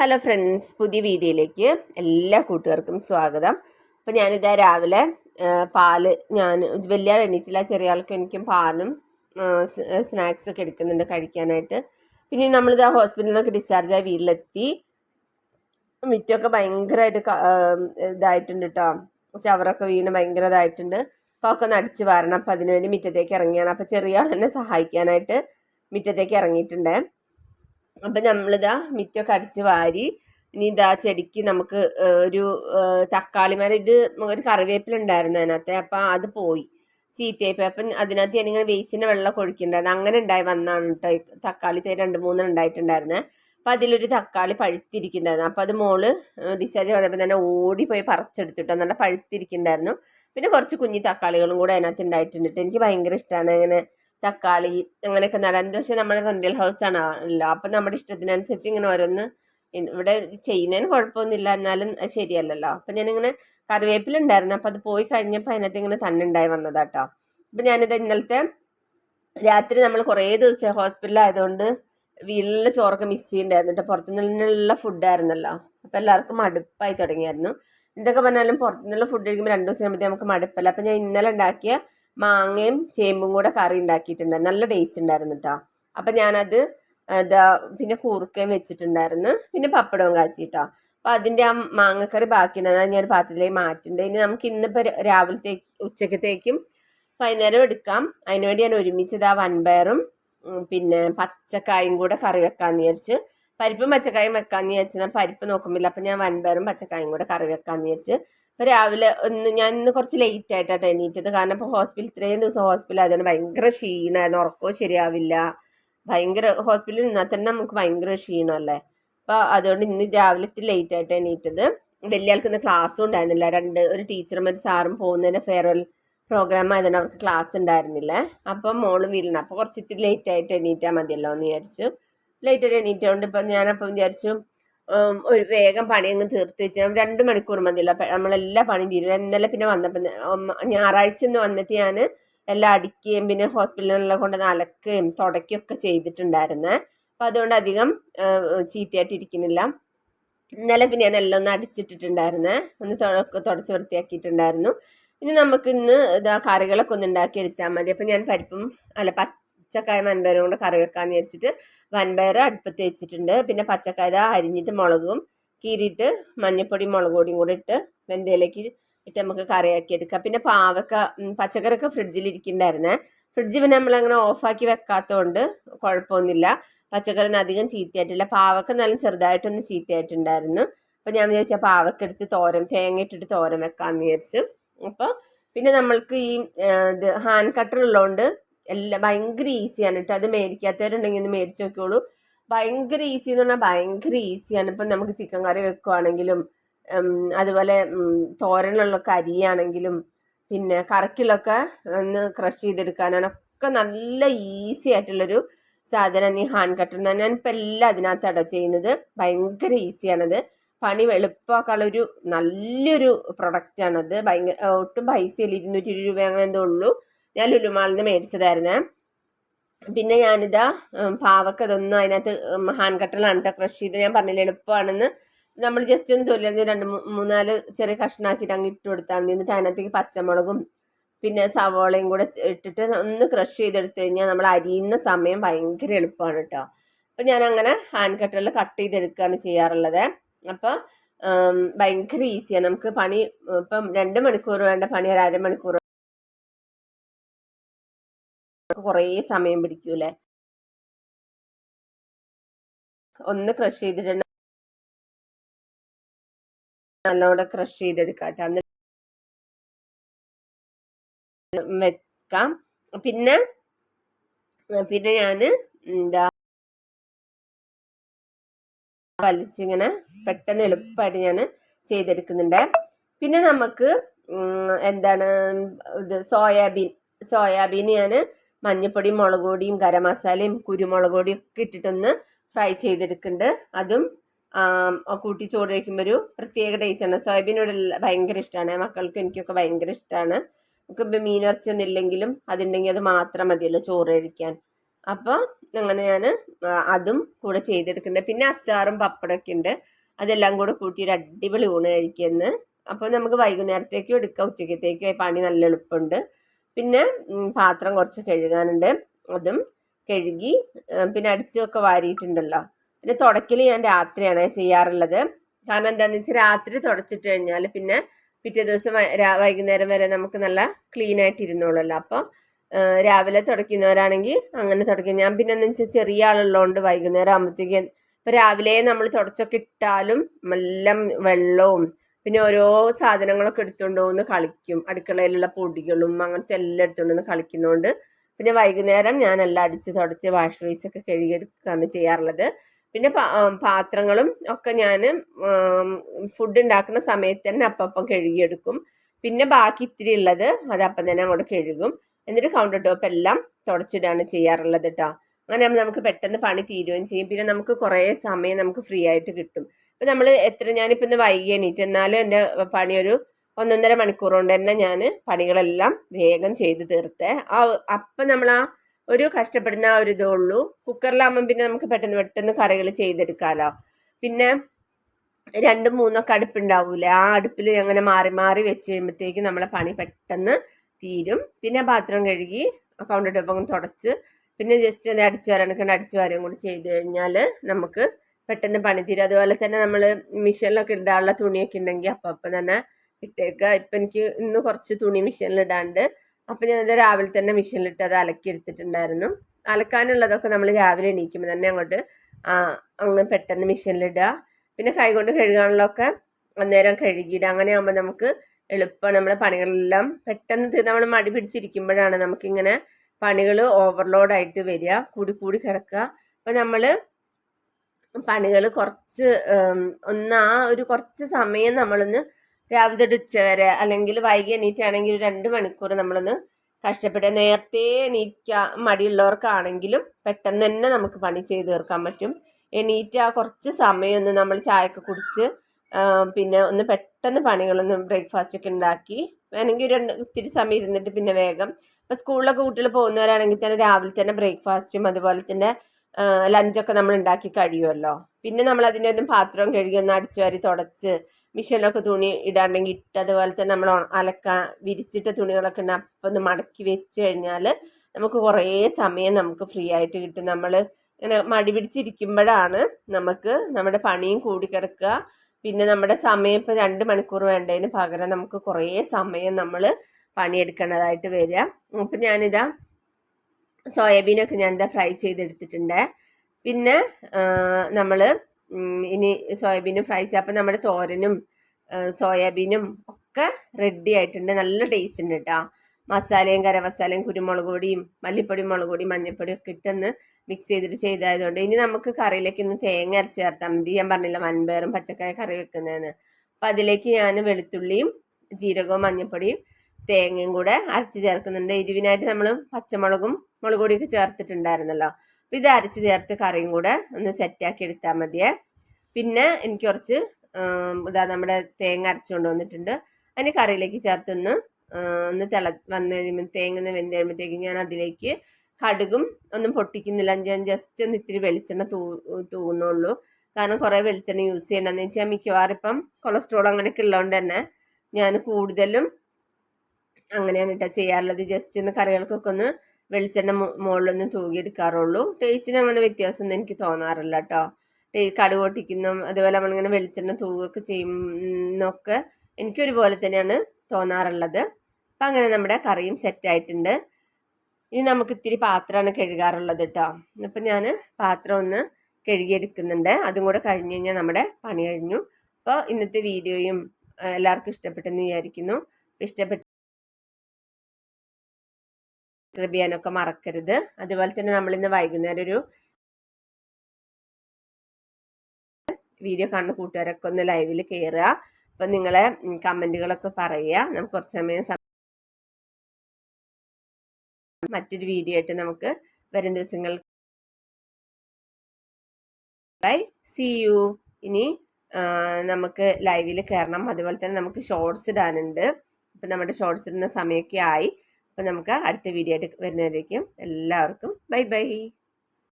Hello friends പുതിയ വീഡിയോയിലേക്ക് എല്ലാ കൂട്ടുകാർക്കും സ്വാഗതം. അപ്പോൾ ഞാനിതാ രാവിലെ പാൽ ഞാൻ വലിയ ആൾ എണീറ്റില്ല ചെറിയ ആൾക്ക് എനിക്കും പാലും സ്നാക്സ് ഒക്കെ എടുക്കുന്നുണ്ട് കഴിക്കാനായിട്ട്. പിന്നെ നമ്മളിതാ ഹോസ്പിറ്റലിൽ നിന്നൊക്കെ ഡിസ്ചാർജ് ആയി വീട്ടിലെത്തി. മിറ്റമൊക്കെ ഭയങ്കരമായിട്ട് ഇതായിട്ടുണ്ട് കേട്ടോ ചവറൊക്കെ വീണ് ഭയങ്കര ഇതായിട്ടുണ്ട് അപ്പോൾ ഒക്കെ ഒന്ന് അടിച്ച് വാരണം. അപ്പോൾ അതിനുവേണ്ടി മിറ്റത്തേക്ക് ഇറങ്ങിയാണ്. അപ്പോൾ ചെറിയ ആൾ എന്നെ സഹായിക്കാനായിട്ട് മിറ്റത്തേക്ക് ഇറങ്ങിയിട്ടുണ്ട്. അപ്പം നമ്മളിതാ മിറ്റൊക്കെ അടിച്ച് വാരി ഇനി ഇതാ ചെടിക്ക് നമുക്ക് ഒരു തക്കാളി മരം ഇത് ഒരു കറിവേപ്പില ഉണ്ടായിരുന്നു അതിനകത്ത് അപ്പം അത് പോയി. ചീത്തയായിപ്പോയി. അപ്പം അതിനകത്ത് ഞാനിങ്ങനെ വേസ്റ്റിന്റെ വെള്ളം ഒഴിക്കുന്നുണ്ടായിരുന്നു. അങ്ങനെ ഉണ്ടായി വന്നാണ് കേട്ടോ തക്കാളി തേ രണ്ട് മൂന്ന് ഉണ്ടായിട്ടുണ്ടായിരുന്നത് അപ്പം അതിലൊരു തക്കാളി പഴുത്തിരിക്കുന്നുണ്ടായിരുന്നു. അപ്പം അത് മോൾ ഡിസ്ചാർജ് വന്നപ്പോൾ തന്നെ ഓടിപ്പോയി പറിച്ചെടുത്തിട്ടോ നല്ല പഴുത്തിരിക്കുന്നുണ്ടായിരുന്നു. പിന്നെ കുറച്ച് കുഞ്ഞി തക്കാളികളും കൂടെ അതിനകത്ത് ഉണ്ടായിട്ടുണ്ട് ട്ടോ. എനിക്ക് ഭയങ്കര ഇഷ്ടമാണ് ഇങ്ങനെ തക്കാളി അങ്ങനെയൊക്കെ നടാൻ. പക്ഷെ നമ്മുടെ റെന്റൽ ഹൗസ് ആണല്ലോ അപ്പം നമ്മുടെ ഇഷ്ടത്തിനനുസരിച്ച് ഇങ്ങനെ ഓരോന്ന് ഇവിടെ ചെയ്യുന്നതിന് കുഴപ്പമൊന്നുമില്ല. എന്നാലും ശരിയല്ലല്ലോ. അപ്പം ഞാനിങ്ങനെ കറിവേപ്പില ഉണ്ടായിരുന്നു അപ്പം അത് പോയി കഴിഞ്ഞപ്പോൾ അതിനകത്ത് ഇങ്ങനെ തന്നുണ്ടായി വന്നതാട്ടോ. അപ്പം ഞാനിത് ഇന്നലത്തെ രാത്രി നമ്മൾ കുറേ ദിവസം ഹോസ്പിറ്റലായതുകൊണ്ട് വീട്ടിലെ ചോറൊക്കെ മിസ് ചെയ്യുന്നുണ്ടായിരുന്നു കേട്ടോ പുറത്തുനിന്നുള്ള ഫുഡായിരുന്നല്ലോ അപ്പം എല്ലാവർക്കും മടുപ്പായി തുടങ്ങിയായിരുന്നു. എന്തൊക്കെ പറഞ്ഞാലും പുറത്തുനിന്നുള്ള ഫുഡ് കഴിക്കുമ്പോൾ രണ്ട് ദിവസം കഴിയുമ്പോഴത്തേക്ക് നമുക്ക് മടുപ്പല്ല. അപ്പം ഞാൻ ഇന്നലെ ഉണ്ടാക്കിയ മാങ്ങയും ചേമ്പും കൂടെ കറി ഉണ്ടാക്കിയിട്ടുണ്ട്. നല്ല ടേസ്റ്റ് ഉണ്ടായിരുന്നു കേട്ടോ അപ്പം ഞാനത് എന്താ പിന്നെ കൂർക്കയും വെച്ചിട്ടുണ്ടായിരുന്നു. പിന്നെ പപ്പടവും കാച്ചി കേട്ടോ അപ്പം അതിന്റെ ആ മാങ്ങക്കറി ബാക്കി അത് ഞാൻ പാത്രത്തിലേക്ക് മാറ്റുന്നുണ്ട് ഇനി നമുക്ക് ഇന്നിപ്പോൾ രാവിലത്തേക്ക് ഉച്ചക്കത്തേക്കും വൈകുന്നേരം എടുക്കാം. അതിനുവേണ്ടി ഞാൻ ഒരുമിച്ചത് ആ വൻപയറും പിന്നെ പച്ചക്കായും കൂടെ കറി വെക്കാമെന്ന് വിചാരിച്ച്. പരിപ്പും പച്ചക്കായും വെക്കാമെന്ന് വിചാരിച്ചാൽ പരിപ്പ് നോക്കുമ്പോൾ അപ്പം ഞാൻ വൻപയറും പച്ചക്കായും കൂടെ കറി വെക്കാമെന്ന് വിചാരിച്ച്. രാവിലെ ഒന്ന് ഞാൻ ഇന്ന് കുറച്ച് ലേറ്റ് ആയിട്ടാണ് എണീറ്റത്. കാരണം ഇപ്പോൾ ഹോസ്പിറ്റൽ ഇത്രയും ദിവസം ഹോസ്പിറ്റൽ ആയതുകൊണ്ട് ഭയങ്കര ക്ഷീണമായിരുന്നു ഉറക്കവും ശരിയാവില്ല. ഭയങ്കര ഹോസ്പിറ്റലിൽ നിന്നാൽ തന്നെ നമുക്ക് ഭയങ്കര ക്ഷീണമല്ലേ? അപ്പോൾ അതുകൊണ്ട് ഇന്ന് രാവിലെ ഇത്തിരി ലേറ്റ് ആയിട്ട് എണീറ്റത്. വലിയ ആൾക്ക് ക്ലാസ്സും ഉണ്ടായിരുന്നില്ല. രണ്ട് ഒരു ടീച്ചറും ഒരു സാറും പോകുന്നതിന് ഫെയർവെൽ പ്രോഗ്രാം ആയതുകൊണ്ട് അവർക്ക് ക്ലാസ് ഉണ്ടായിരുന്നില്ല. അപ്പം മോളും വീട്ടിലാണ് അപ്പോൾ കുറച്ച് ഇത്തിരി ലേറ്റ് ആയിട്ട് എണീറ്റാൽ മതിയല്ലോ എന്ന് വിചാരിച്ചു. ലേറ്റ് ആയിട്ട് എണീറ്റുകൊണ്ട് ഇപ്പം ഞാനപ്പം വിചാരിച്ചു ഒരു വേഗം പണി അങ്ങ് തീർത്ത് വെച്ചാൽ രണ്ട് മണിക്കൂർ മതിയല്ലോ. നമ്മളെല്ലാ പണിയും തീരും. ഇന്നലെ പിന്നെ വന്നപ്പോൾ ഞായറാഴ്ച ഒന്ന് വന്നിട്ട് ഞാൻ എല്ലാം അടിക്കുകയും പിന്നെ ഹോസ്പിറ്റലിലെല്ലാം കൊണ്ട് അലക്കുകയും തുടയ്ക്കുകയൊക്കെ ചെയ്തിട്ടുണ്ടായിരുന്നേ. അപ്പം അതുകൊണ്ട് അധികം ചീത്തയായിട്ട് ഇരിക്കുന്നില്ല. ഇന്നലെ പിന്നെ ഞാൻ എല്ലാം ഒന്ന് അടിച്ചിട്ടിട്ടുണ്ടായിരുന്നേ. ഒന്ന് തുടച്ച് വൃത്തിയാക്കിയിട്ടുണ്ടായിരുന്നു. ഇനി നമുക്ക് ഇന്ന് ഇതാ കറികളൊക്കെ ഒന്ന് ഉണ്ടാക്കി എടുത്താൽ മതി. അപ്പം ഞാൻ പരിപ്പും അല്ല പച്ചക്കായ വൻപയറും കൂടെ കറി വെക്കാമെന്ന് വിചാരിച്ചിട്ട് വൻപയർ അടുപ്പത്ത് വെച്ചിട്ടുണ്ട്. പിന്നെ പച്ചക്കായ അരിഞ്ഞിട്ട് മുളകും കീറിയിട്ട് മഞ്ഞൾപ്പൊടി മുളക് പൊടിയും കൂടെ ഇട്ട് വെന്തയിലേക്ക് ഇട്ട് നമുക്ക് കറിയാക്കി എടുക്കാം. പിന്നെ പാവക്ക പച്ചക്കറിയൊക്കെ ഫ്രിഡ്ജിൽ ഇരിക്കുന്നുണ്ടായിരുന്നേ. ഫ്രിഡ്ജ് പിന്നെ നമ്മളങ്ങനെ ഓഫാക്കി വെക്കാത്തതുകൊണ്ട് കുഴപ്പമൊന്നുമില്ല. പച്ചക്കറി അധികം ചീത്തയായിട്ടില്ല. പാവക്ക നല്ല ചെറുതായിട്ടൊന്ന് ചീത്തയായിട്ടുണ്ടായിരുന്നു. അപ്പോൾ ഞാൻ വിചാരിച്ച പാവക്ക എടുത്ത് തോരൻ തേങ്ങ ഇട്ടിട്ട് തോരൻ വെക്കാമെന്ന് വിചാരിച്ചു. അപ്പോൾ പിന്നെ നമ്മൾക്ക് ഈ ഇത് ഹാൻഡ് കട്ടർ ഉള്ളതുകൊണ്ട് എല്ലാം ഭയങ്കര ഈസിയാണ് കേട്ടോ അത് മേടിക്കാത്തവരുണ്ടെങ്കിൽ ഒന്ന് മേടിച്ച് നോക്കിയോളൂ ഭയങ്കര ഈസി എന്ന് പറഞ്ഞാൽ ഭയങ്കര ഈസിയാണ് ഇപ്പം നമുക്ക് ചിക്കൻ കറി വെക്കുവാണെങ്കിലും അതുപോലെ തോരനുള്ള കരിയാണെങ്കിലും പിന്നെ കറക്കിലൊക്കെ ഒന്ന് ക്രഷ് ചെയ്തെടുക്കാനാണ്. ഒക്കെ നല്ല ഈസി ആയിട്ടുള്ളൊരു സാധനം ഈ ഹാൻഡ് കട്ടർ എന്ന് പറഞ്ഞാൽ ഇപ്പം എല്ലാം അതിനകത്താണ് ചെയ്യുന്നത്. ഭയങ്കര ഈസിയാണത് പണി എളുപ്പമാക്കാനുള്ളൊരു നല്ലൊരു പ്രൊഡക്റ്റാണത് ഭയങ്കര ഒട്ടും പൈസയില്ല. ഇരുന്നൂറ്റി രൂപ അങ്ങനെ എന്തോ ഉള്ളൂ. ഞാൻ ലുലുമാളിൽ നിന്ന് മേടിച്ചതായിരുന്നേ. പിന്നെ ഞാനിതാ പാവക്ക ഇതൊന്നും അതിനകത്ത് ഹാൻഡ് കട്ടറിലാണ് കേട്ടോ ക്രഷ് ചെയ്ത് ഞാൻ പറഞ്ഞില്ല എളുപ്പമാണെന്ന്. നമ്മൾ ജസ്റ്റ് ഒന്ന് തൊലിയത് രണ്ട് മൂന്നാൽ ചെറിയ കഷ്ണാക്കിയിട്ട് അങ്ങ് ഇട്ട് കൊടുത്താൽ മതി. എന്നിട്ട് അതിനകത്തേക്ക് പച്ചമുളകും പിന്നെ സവോളയും കൂടെ ഇട്ടിട്ട് ഒന്ന് ക്രഷ് ചെയ്തെടുത്ത് കഴിഞ്ഞാൽ നമ്മൾ അരിയുന്ന സമയം ഭയങ്കര എളുപ്പമാണ് കേട്ടോ അപ്പം ഞാൻ അങ്ങനെ ഹാൻഡ് കട്ടറിൽ കട്ട് ചെയ്തെടുക്കുകയാണ് ചെയ്യാറുള്ളത്. അപ്പോൾ ഭയങ്കര ഈസിയാണ് നമുക്ക് പണി ഇപ്പം രണ്ട് മണിക്കൂർ വേണ്ട പണി ഒരു അരമണിക്കൂർ കുറേ സമയം പിടിക്കൂലേ? ഒന്ന് ക്രഷ് ചെയ്തിട്ടുണ്ട് നല്ലോണം ക്രഷ് ചെയ്തെടുക്കാട്ടെ. എന്നിട്ട് വെക്കാം. പിന്നെ പിന്നെ ഞാൻ എന്താ വലിച്ചിങ്ങനെ പെട്ടെന്ന് എളുപ്പമായിട്ട് ഞാൻ ചെയ്തെടുക്കുന്നുണ്ട്. പിന്നെ നമുക്ക് എന്താണ് ഇത് സോയാബീൻ സോയാബീൻ ഞാൻ മഞ്ഞൾപ്പൊടിയും മുളക് പൊടിയും ഗരം മസാലയും കുരുമുളക് പൊടിയും ഒക്കെ ഇട്ടിട്ടൊന്ന് ഫ്രൈ ചെയ്തെടുക്കുന്നുണ്ട്. അതും കൂട്ടി ചോറ് കഴിക്കുമ്പോൾ ഒരു പ്രത്യേക ടേസ്റ്റാണ് സോയാബീനോട് ഭയങ്കര ഇഷ്ടമാണ് മക്കൾക്ക് എനിക്കൊക്കെ ഭയങ്കര ഇഷ്ടമാണ് നമുക്ക് മീൻ ഇറച്ചിയൊന്നും ഇല്ലെങ്കിലും അതുണ്ടെങ്കിൽ അത് മാത്രം മതിയല്ലോ ചോറ് കഴിക്കാൻ. അപ്പോൾ അങ്ങനെ ഞാൻ അതും കൂടെ ചെയ്തെടുക്കുന്നുണ്ട്. പിന്നെ അച്ചാറും പപ്പടമൊക്കെ ഉണ്ട്. അതെല്ലാം കൂടെ കൂട്ടി ഒരു അടിപൊളി ഊണ് കഴിക്കുന്നത് അപ്പോൾ നമുക്ക് വൈകുന്നേരത്തേക്കും എടുക്കാം. ഉച്ചക്കത്തേക്കും പണി നല്ല എളുപ്പമുണ്ട്. പിന്നെ പാത്രം കുറച്ച് കഴുകാനുണ്ട്. അതും കഴുകി പിന്നെ അടിച്ചൊക്കെ വാരിയിട്ടുണ്ടല്ലോ. പിന്നെ തുടക്കൽ ഞാൻ രാത്രിയാണ് ചെയ്യാറുള്ളത്. കാരണം എന്താണെന്ന് വെച്ചാൽ രാത്രി തുടച്ചിട്ട് കഴിഞ്ഞാൽ പിന്നെ പിറ്റേ ദിവസം വൈകുന്നേരം വരെ നമുക്ക് നല്ല ക്ലീൻ ആയിട്ട് ഇരുന്നോളല്ലോ അപ്പോൾ രാവിലെ തുടയ്ക്കുന്നവരാണെങ്കിൽ അങ്ങനെ തുടയ്ക്കും. ഞാൻ പിന്നെ എന്ന് വെച്ചാൽ ചെറിയ ആളുള്ളതുകൊണ്ട് വൈകുന്നേരം ആകുമ്പോഴത്തേക്ക് ഇപ്പോൾ രാവിലെ നമ്മൾ തുടച്ചൊക്കെ ഇട്ടാലും എല്ലാം വെള്ളവും പിന്നെ ഓരോ സാധനങ്ങളൊക്കെ എടുത്തുകൊണ്ട് വന്ന് കളിക്കും. അടുക്കളയിലുള്ള പൊടികളും അങ്ങനത്തെ എല്ലാം എടുത്തുകൊണ്ട് വന്ന് കളിക്കുന്നതുകൊണ്ട് പിന്നെ വൈകുന്നേരം ഞാൻ എല്ലാം അടിച്ച് തുടച്ച് വാഷ് ബേസൊക്കെ കഴുകിയെടുക്കുകയാണ് ചെയ്യാറുള്ളത്. പിന്നെ പാത്രങ്ങളും ഒക്കെ ഞാൻ ഫുഡ് ഉണ്ടാക്കുന്ന സമയത്ത് തന്നെ അപ്പം കഴുകിയെടുക്കും. പിന്നെ ബാക്കി ഇത്തിരി ഉള്ളത് അത് അപ്പം തന്നെ അങ്ങോട്ട് കഴുകും. എന്നിട്ട് കൗണ്ടർ ടോപ്പ് എല്ലാം തുടച്ചിടാണ് ചെയ്യാറുള്ളത് കേട്ടോ അങ്ങനെ നമുക്ക് പെട്ടെന്ന് പണി തീരുകയും ചെയ്യും. പിന്നെ നമുക്ക് കുറേ സമയം നമുക്ക് ഫ്രീ ആയിട്ട് കിട്ടും. ഇപ്പം നമ്മൾ എത്ര ഞാനിപ്പോൾ ഇന്ന് വൈകി എണീറ്റ്. എന്നാലും എന്റെ പണി ഒരു ഒന്നൊന്നര മണിക്കൂർ കൊണ്ട് തന്നെ ഞാൻ പണികളെല്ലാം വേഗം ചെയ്ത് തീർത്തേ. ആ അപ്പം നമ്മൾ ആ ഒരു കഷ്ടപ്പെടുന്ന ആ ഒരു ഇതേ ഉള്ളൂ. കുക്കറിലാകുമ്പം പിന്നെ നമുക്ക് പെട്ടെന്ന് പെട്ടെന്ന് കറികൾ ചെയ്തെടുക്കാമല്ലോ പിന്നെ രണ്ടും മൂന്നൊക്കെ അടുപ്പുണ്ടാവൂല ആ അടുപ്പിൽ അങ്ങനെ മാറി മാറി വെച്ച് കഴിയുമ്പോഴത്തേക്ക് നമ്മളെ പണി പെട്ടെന്ന് തീരും. പിന്നെ പാത്രം കഴുകി കൗണ്ടർ ടോപ്പ് അങ്ങ് തുടച്ച് പിന്നെ ജസ്റ്റ് അത് അടിച്ചു വരാനൊക്കെ അടിച്ചു വരാനും കൂടി ചെയ്ത് കഴിഞ്ഞാൽ നമുക്ക് പെട്ടെന്ന് പണി തീരും. അതുപോലെ തന്നെ നമ്മൾ മിഷനിലൊക്കെ ഇടാനുള്ള തുണിയൊക്കെ ഉണ്ടെങ്കിൽ അപ്പം അപ്പം തന്നെ ഇട്ടേക്കുക ഇപ്പം എനിക്ക് ഇന്ന് കുറച്ച് തുണി മിഷനിൽ ഇടാണ്ട്. അപ്പം ഞാനത് രാവിലെ തന്നെ മിഷനിലിട്ട് അത് അലക്കി എടുത്തിട്ടുണ്ടായിരുന്നു. അലക്കാനുള്ളതൊക്കെ നമ്മൾ രാവിലെ എണീക്കുമ്പോൾ തന്നെ അങ്ങോട്ട് അങ്ങ് പെട്ടെന്ന് മിഷനിലിടുക പിന്നെ കൈകൊണ്ട് കഴുകാനുള്ളതൊക്കെ അന്നേരം കഴുകിയിടുക അങ്ങനെ ആകുമ്പോൾ നമുക്ക് എളുപ്പം നമ്മളെ പണികളെല്ലാം പെട്ടെന്ന് നമ്മൾ മടി പിടിച്ചിരിക്കുമ്പോഴാണ് നമുക്കിങ്ങനെ പണികൾ ഓവർലോഡായിട്ട് വരിക. കൂടി കൂടി കിടക്കുക. അപ്പം നമ്മൾ പണികൾ കുറച്ച് ഒന്ന് ആ ഒരു കുറച്ച് സമയം നമ്മളൊന്ന് രാവിലെ തൊട്ട് ഉച്ച വരെ അല്ലെങ്കിൽ വൈകി എണീറ്റാണെങ്കിൽ രണ്ട് മണിക്കൂർ നമ്മളൊന്ന് കഷ്ടപ്പെട്ട് നേരത്തെ എണീക്കാൻ മടിയുള്ളവർക്കാണെങ്കിലും പെട്ടെന്ന് തന്നെ നമുക്ക് പണി ചെയ്ത് തീർക്കാൻ പറ്റും. എണീറ്റ് ആ കുറച്ച് സമയം ഒന്ന് നമ്മൾ ചായയൊക്കെ കുടിച്ച് പിന്നെ ഒന്ന് പെട്ടെന്ന് പണികളൊന്ന് ബ്രേക്ക്ഫാസ്റ്റ് ഒക്കെ ഉണ്ടാക്കി. വേണമെങ്കിൽ ഒരു ഇത്തിരി സമയം ഇരുന്നിട്ട് പിന്നെ വേഗം. ഇപ്പോൾ സ്കൂളിലൊക്കെ കുട്ടികൾ പോകുന്നവരാണെങ്കിൽ തന്നെ രാവിലെ തന്നെ ബ്രേക്ക്ഫാസ്റ്റും അതുപോലെ തന്നെ ലഞ്ചൊക്കെ നമ്മൾ ഉണ്ടാക്കി കഴിയുമല്ലോ. പിന്നെ നമ്മൾ അതിന്റെ ഒന്നും പാത്രം കഴുകി ഒന്ന് അടിച്ചു വാരി തുടച്ച് മിഷീനിലൊക്കെ തുണി ഇടാണ്ടെങ്കിൽ ഇട്ട് അതുപോലെ തന്നെ നമ്മൾ അലക്കാൻ വിരിച്ചിട്ട തുണികളൊക്കെ ഉണ്ട് അപ്പം ഒന്ന് മടക്കി വെച്ച് കഴിഞ്ഞാൽ നമുക്ക് കുറേ സമയം നമുക്ക് ഫ്രീ ആയിട്ട് കിട്ടും. നമ്മൾ ഇങ്ങനെ മടി പിടിച്ചിരിക്കുമ്പോഴാണ് നമുക്ക് നമ്മുടെ പണിയും കൂടി കിടക്കുക. പിന്നെ നമ്മുടെ സമയം ഇപ്പോൾ രണ്ട് മണിക്കൂർ വേണ്ടതിന് പകരം നമുക്ക് കുറേ സമയം നമ്മൾ പണിയെടുക്കേണ്ടതായിട്ട് വരിക. അപ്പം ഞാനിതാ സോയാബീനൊക്കെ ഞാൻ എന്താ ഫ്രൈ ചെയ്തെടുത്തിട്ടുണ്ട്. പിന്നെ നമ്മൾ ഇനി സോയാബീനും ഫ്രൈ ചെയ്യുക അപ്പം നമ്മുടെ തോരനും സോയാബീനും ഒക്കെ റെഡി ആയിട്ടുണ്ട്. നല്ല ടേസ്റ്റ് ഉണ്ട് കേട്ടോ മസാലയും കരമസാലയും കുരുമുളക് പൊടിയും മല്ലിപ്പൊടി മുളക് പൊടി മഞ്ഞൾപ്പൊടി ഒക്കെ ഇട്ടൊന്ന് മിക്സ് ചെയ്തിട്ട് ചെയ്തായതുകൊണ്ട് ഇനി നമുക്ക് കറിയിലേക്ക് ഒന്ന് തേങ്ങ അരച്ച് ചേർത്താൽ മതി. ഞാൻ പറഞ്ഞില്ല മൺപയറും പച്ചക്കറി കറി വെക്കുന്നതെന്ന്. അപ്പം അതിലേക്ക് ഞാൻ വെളുത്തുള്ളിയും ജീരകവും മഞ്ഞൾപ്പൊടിയും തേങ്ങയും കൂടെ അരച്ച് ചേർക്കുന്നുണ്ട്. എരിവിനായിട്ട് നമ്മൾ പച്ചമുളകും മുളക് പൊടിയൊക്കെ ചേർത്തിട്ടുണ്ടായിരുന്നല്ലോ. അപ്പം ഇത് അരച്ച് ചേർത്ത് കറിയും കൂടെ ഒന്ന് സെറ്റാക്കി എടുത്താൽ മതിയേ. പിന്നെ എനിക്ക് കുറച്ച് ഇതാ നമ്മുടെ തേങ്ങ അരച്ചുകൊണ്ട് വന്നിട്ടുണ്ട്. അതിന് കറിയിലേക്ക് ചേർത്തൊന്ന് ഒന്ന് തിള വന്നു കഴിയുമ്പോൾ തേങ്ങ ഒന്ന് വെന്ത് കഴിയുമ്പോഴത്തേക്ക് ഞാൻ അതിലേക്ക് കടുകും ഒന്നും പൊട്ടിക്കുന്നില്ല. ഞാൻ ജസ്റ്റ് ഒന്ന് ഇത്തിരി വെളിച്ചെണ്ണ തൂ തൂങ്ങുന്നുള്ളൂ കാരണം കുറേ വെളിച്ചെണ്ണ യൂസ് ചെയ്യണമെന്ന് വെച്ചാൽ മിക്കവാറും ഇപ്പം കൊളസ്ട്രോൾ അങ്ങനെയൊക്കെ ഉള്ളതുകൊണ്ട് തന്നെ ഞാൻ കൂടുതലും അങ്ങനെയാണ് കേട്ടോ ചെയ്യാറുള്ളത്. ജസ്റ്റ് ഒന്ന് കറികൾക്കൊക്കെ ഒന്ന് വെളിച്ചെണ്ണ മുകളിലൊന്നും തൂകിയെടുക്കാറുള്ളൂ. ടേസ്റ്റിന് അങ്ങനെ വ്യത്യാസമൊന്നും എനിക്ക് തോന്നാറില്ല കേട്ടോ കടുക് പൊട്ടിക്കുന്നതും അതുപോലെ നമ്മളിങ്ങനെ വെളിച്ചെണ്ണ തൂവൊക്കെ ചെയ്യുന്നൊക്കെ എനിക്കൊരുപോലെ തന്നെയാണ് തോന്നാറുള്ളത്. അപ്പം അങ്ങനെ നമ്മുടെ കറിയും സെറ്റായിട്ടുണ്ട്. ഇനി നമുക്ക് ഇത്തിരി പാത്രമാണ് കഴുകാറുള്ളത് കേട്ടോ അപ്പം ഞാൻ പാത്രം ഒന്ന് കഴുകിയെടുക്കുന്നുണ്ട്. അതും കൂടെ കഴിഞ്ഞ് കഴിഞ്ഞാൽ നമ്മുടെ പണി കഴിഞ്ഞു. അപ്പോൾ ഇന്നത്തെ വീഡിയോയും എല്ലാവർക്കും ഇഷ്ടപ്പെട്ടെന്ന് വിചാരിക്കുന്നു. ഇഷ്ടപ്പെട്ട സബ്സ്ക്രൈബ് ചെയ്യാനൊക്കെ മറക്കരുത്. അതുപോലെ തന്നെ നമ്മൾ ഇന്ന് വൈകുന്നേരം ഒരു വീഡിയോ കാണുന്ന കൂട്ടുകാരൊക്കെ ഒന്ന് ലൈവിൽ കയറുക അപ്പം നിങ്ങളെ കമന്റുകളൊക്കെ പറയുക. നമുക്ക് കുറച്ച് സമയം മറ്റൊരു വീഡിയോ ആയിട്ട് നമുക്ക് വരും ദിവസങ്ങൾ ബൈ. സി യു ഇനി നമുക്ക് ലൈവിൽ കയറണം അതുപോലെ തന്നെ നമുക്ക് ഷോർട്സ് ഇടാനുണ്ട്. ഇപ്പം നമ്മുടെ ഷോർട്സ് ഇടുന്ന സമയമൊക്കെ ആയി. അപ്പം നമുക്ക് അടുത്ത വീഡിയോ ആയിട്ട് വരുന്നതായിരിക്കും എല്ലാവർക്കും ബൈ ബൈ.